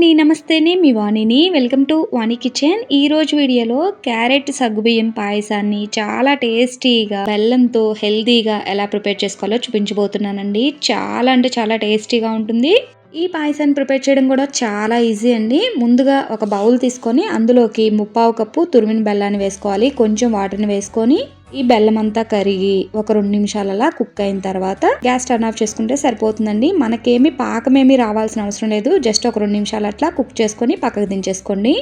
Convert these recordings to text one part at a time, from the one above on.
అండి నమస్తేనే మీ వాణిని. Welcome to Vani kitchen. ఈ రోజు వీడియోలో క్యారెట్ సగ్గుబియ్యం పాయసాన్ని చాలా టేస్టీగా బెల్లంతో హెల్తీగా ఎలా ప్రిపేర్ చేసుకోవాలో చూపించబోతున్నానండి. చాలా అంటే చాలా టేస్టీగా ఉంటుంది. ఈ పాయసాన్ని ప్రిపేర్ చేయడం కూడా చాలా ఈజీ అండి. ముందుగా ఒక బౌల్ తీసుకొని అందులోకి ముప్పావు కప్పు తురిమిన బెల్లాన్ని వేసుకోవాలి. కొంచెం వాటర్ని వేసుకొని ఈ బెల్లం అంతా కరిగి ఒక రెండు నిమిషాలలా కుక్ అయిన తర్వాత గ్యాస్ టర్న్ ఆఫ్ చేసుకుంటే సరిపోతుందండి. మనకేమి పాకమేమి రావాల్సిన అవసరం లేదు. జస్ట్ ఒక రెండు నిమిషాలు అట్లా కుక్ చేసుకొని పక్కకు దించేసుకోండి.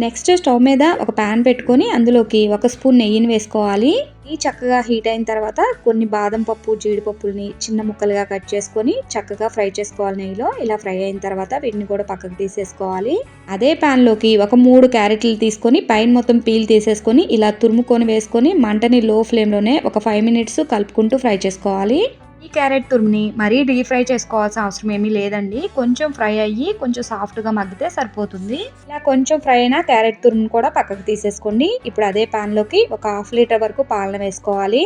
నెక్స్ట్ స్టవ్ మీద ఒక ప్యాన్ పెట్టుకొని అందులోకి ఒక స్పూన్ నెయ్యిని వేసుకోవాలి. ఈ చక్కగా హీట్ అయిన తర్వాత కొన్ని బాదం పప్పు జీడిపప్పుల్ని చిన్న ముక్కలుగా కట్ చేసుకొని చక్కగా ఫ్రై చేసుకోవాలి నెయ్యిలో. ఇలా ఫ్రై అయిన తర్వాత వీటిని కూడా పక్కకు తీసేసుకోవాలి. అదే ప్యాన్లోకి ఒక మూడు క్యారెట్లు తీసుకొని పైన మొత్తం పీల్ తీసేసుకొని ఇలా తురుముకొని వేసుకొని మంటని లో ఫ్లేమ్లోనే ఒక ఫైవ్ మినిట్స్ కలుపుకుంటూ ఫ్రై చేసుకోవాలి. ఈ క్యారెట్ తురుముని మరీ డీప్ ఫ్రై చేసుకోవాల్సిన అవసరం ఏమీ లేదండి. కొంచెం ఫ్రై అయ్యి కొంచెం సాఫ్ట్గా మగ్గితే సరిపోతుంది. ఇలా కొంచెం ఫ్రై అయిన క్యారెట్ తురుముని కూడా పక్కకు తీసేసుకోండి. ఇప్పుడు అదే లోకి ఒక హాఫ్ లీటర్ వరకు పాలన వేసుకోవాలి.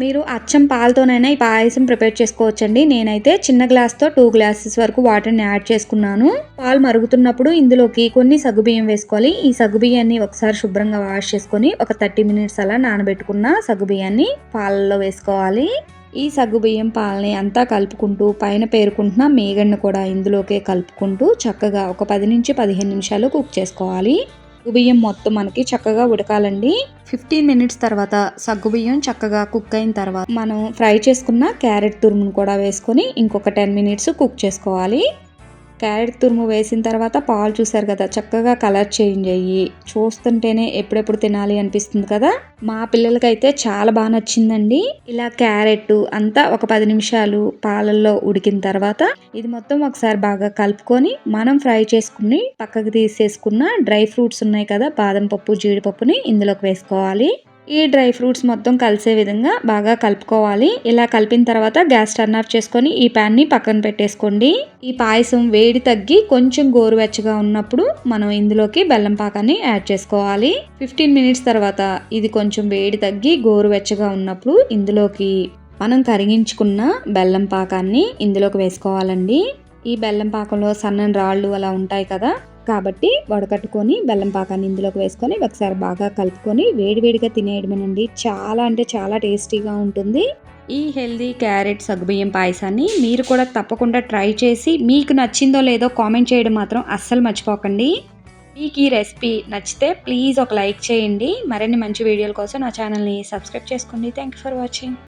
మీరు అచ్చం పాలతోనైనా ఈ పాయసం ప్రిపేర్ చేసుకోవచ్చండి. నేనైతే చిన్న గ్లాస్తో టూ గ్లాసెస్ వరకు వాటర్ని యాడ్ చేసుకున్నాను. పాలు మరుగుతున్నప్పుడు ఇందులోకి కొన్ని సగ్గుబియ్యం వేసుకోవాలి. ఈ సగ్గుబియ్యాన్ని ఒకసారి శుభ్రంగా వాష్ చేసుకొని ఒక థర్టీ మినిట్స్ అలా నానబెట్టుకున్న సగ్గుబియ్యాన్ని పాలలో వేసుకోవాలి. ఈ సగ్గుబియ్యం పాలని అంతా కలుపుకుంటూ పైన పేరుకుంటున్న మేగడ్ని కూడా ఇందులోకే కలుపుకుంటూ చక్కగా ఒక పది నుంచి పదిహేను నిమిషాలు కుక్ చేసుకోవాలి. సగ్గుబియ్యం మొత్తం మనకి చక్కగా ఉడకాలండి. ఫిఫ్టీన్ మినిట్స్ తర్వాత సగ్గుబియ్యం చక్కగా కుక్ అయిన తర్వాత మనం ఫ్రై చేసుకున్న క్యారెట్ తురుమును కూడా వేసుకొని ఇంకొక టెన్ మినిట్స్ కుక్ చేసుకోవాలి. క్యారెట్ తురుము వేసిన తర్వాత పాలు చూసారు కదా చక్కగా కలర్ చేంజ్ అయ్యి చూస్తుంటేనే ఎప్పుడెప్పుడు తినాలి అనిపిస్తుంది కదా. మా పిల్లలకైతే చాలా బాగా నచ్చిందండి. ఇలా క్యారెట్ అంతా ఒక పది నిమిషాలు పాలల్లో ఉడికిన తర్వాత ఇది మొత్తం ఒకసారి బాగా కలుపుకొని మనం ఫ్రై చేసుకుని పక్కకు తీసేసుకున్న డ్రై ఫ్రూట్స్ ఉన్నాయి కదా బాదం పప్పు జీడిపప్పుని ఇందులోకి వేసుకోవాలి. ఈ డ్రై ఫ్రూట్స్ మొత్తం కలిసే విధంగా బాగా కలుపుకోవాలి. ఇలా కలిపిన తర్వాత గ్యాస్ టర్న్ ఆఫ్ చేసుకొని ఈ ప్యాన్ని పక్కన పెట్టేసుకోండి. ఈ పాయసం వేడి తగ్గి కొంచెం గోరువెచ్చగా ఉన్నప్పుడు మనం ఇందులోకి బెల్లం పాకాన్ని యాడ్ చేసుకోవాలి. ఫిఫ్టీన్ మినిట్స్ తర్వాత ఇది కొంచెం వేడి తగ్గి గోరువెచ్చగా ఉన్నప్పుడు ఇందులోకి మనం కరిగించుకున్న బెల్లం పాకాన్ని ఇందులోకి వేసుకోవాలండి. ఈ బెల్లం పాకంలో సన్నని రాళ్ళు అలా ఉంటాయి కదా కాబట్టి వడకట్టుకొని బెల్లం పాకాన్ని ఇందులోకి వేసుకొని ఒకసారి బాగా కలుపుకొని వేడివేడిగా తినేయడమేనండి. చాలా అంటే చాలా టేస్టీగా ఉంటుంది. ఈ హెల్దీ క్యారెట్ సగ్గుబియ్యం పాయసాన్ని మీరు కూడా తప్పకుండా ట్రై చేసి మీకు నచ్చిందో లేదో కామెంట్ చేయడం మాత్రం అస్సలు మర్చిపోకండి. మీకు ఈ రెసిపీ నచ్చితే ప్లీజ్ ఒక లైక్ చేయండి. మరిన్ని మంచి వీడియోల కోసం నా ఛానల్ని సబ్స్క్రైబ్ చేసుకోండి. Thank you for watching.